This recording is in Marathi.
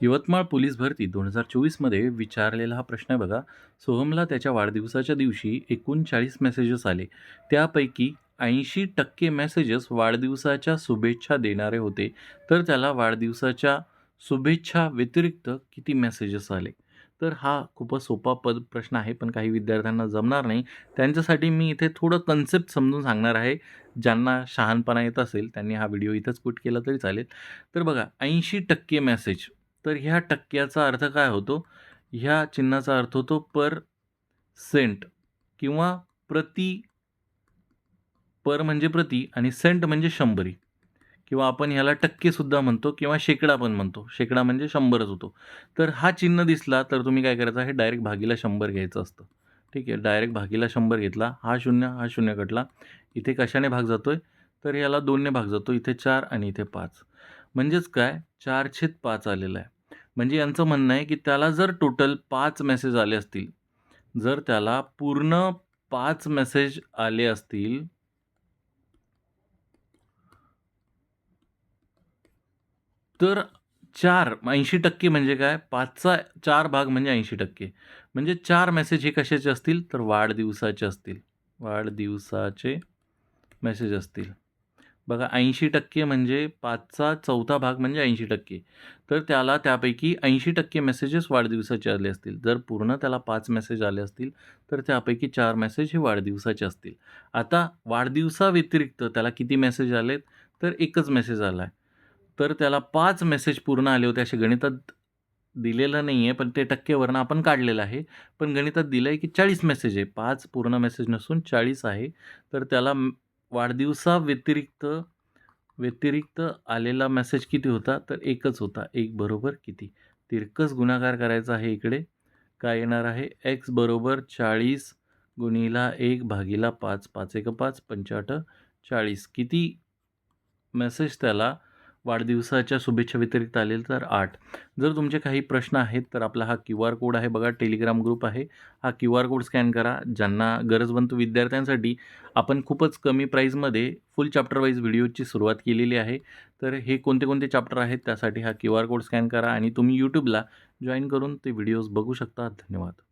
यवतमाळ पोलीस भरती दोन हजार चोवीसमध्ये विचारलेला हा प्रश्न आहे बघा. सोहमला त्याच्या वाढदिवसाच्या दिवशी एकूण चाळीस मेसेजेस आले. त्यापैकी ऐंशी टक्के मेसेजेस वाढदिवसाच्या शुभेच्छा देणारे होते. तर त्याला वाढदिवसाच्या शुभेच्छा व्यतिरिक्त किती मेसेजेस आले? तर हा खूपच सोपा पद प्रश्न आहे पण काही विद्यार्थ्यांना जमणार नाही. त्यांच्यासाठी मी इथे थोडं कन्सेप्ट समजून सांगणार आहे. ज्यांना शहाणपणा येत असेल त्यांनी हा व्हिडिओ इथंच कुट केला तरी चालेल. तर बघा ऐंशी टक्के मेसेज तर ह्या टक्क्याचा अर्थ काय होतो? ह्या चिन्हाचा अर्थ होतो पर सेंट किंवा प्रति पर म्हणजे प्रति आणि सेंट म्हणजे शंभरी. किंवा आपण ह्याला टक्केसुद्धा म्हणतो किंवा शेकडा पण म्हणतो. शेकडा म्हणजे शंभरच होतो. तर हा चिन्ह दिसला तर तुम्ही काय करायचं? हे डायरेक्ट भागीला शंभर घ्यायचं असतं. ठीक आहे? डायरेक्ट भागीला शंभर घेतला. हा शून्य हा शून्य कटला. इथे कशाने भाग जातो आहे तर याला दोनने भाग जातो. इथे चार आणि इथे पाच. म्हणजेच काय? चार छेद पाच आलेलं आहे. म्हणजे यांचं म्हणणं आहे की त्याला जर टोटल पाच मेसेज आले असतील जर त्याला पूर्ण पाच मेसेज आले असतील तर चार ऐंशी टक्के म्हणजे काय? पाचचा चार भाग म्हणजे ऐंशी टक्के. म्हणजे चार मेसेज हे कशाचे असतील? तर वाढदिवसाचे असतील. वाढदिवसाचे मेसेज असतील. बघा ऐंशी टक्के म्हणजे पाचचा चौथा भाग म्हणजे ऐंशी टक्के. तर त्याला त्यापैकी ऐंशी टक्के मेसेजेस वाढदिवसाचे आले असतील. जर पूर्ण त्याला पाच मेसेज आले असतील तर त्यापैकी चार मेसेज हे वाढदिवसाचे असतील. आता वाढदिवसाव्यतिरिक्त त्याला किती मेसेज आलेत? तर एकच मेसेज आला आहे तर त्याला पाच मेसेज पूर्ण आले होते असे गणितात दिलेलं नाही आहे पण ते टक्केवरनं आपण काढलेलं आहे. पण गणितात दिलं आहे की चाळीस मेसेज आहे. पाच पूर्ण मेसेज नसून चाळीस आहे. तर त्याला वाढदिवसाव्यतिरिक्त व्यतिरिक्त आलेला मेसेज किती होता? तर एकच होता. एक बरोबर किती? तिरकस गुणाकार करायचा आहे इकडे. काय येणार आहे? एक्स बरोबर चाळीस गुणिला एक भागीला पाच. पाच एक पाच. पंचाट चाळीस. किती मेसेज त्याला वाढदिवसाच्या शुभेच्छा व्यतिरिक्त आलेल तर आठ. जर तुमचे काही प्रश्न आहेत तर आपला हा क्यू आर कोड आहे बघा टेलिग्राम ग्रुप आहे. हा क्यू आर कोड स्कॅन करा. ज्यांना गरजवंत विद्यार्थ्यांसाठी आपण खूपच कमी प्राईजमध्ये फुल चॅप्टर वाईज व्हिडिओची सुरुवात केलेली आहे तर हे कोणते कोणते चॅप्टर आहेत त्यासाठी हा क्यू आर कोड स्कॅन करा आणि तुम्ही यूट्यूबला जॉईन करून ते व्हिडिओज बघू शकता. धन्यवाद.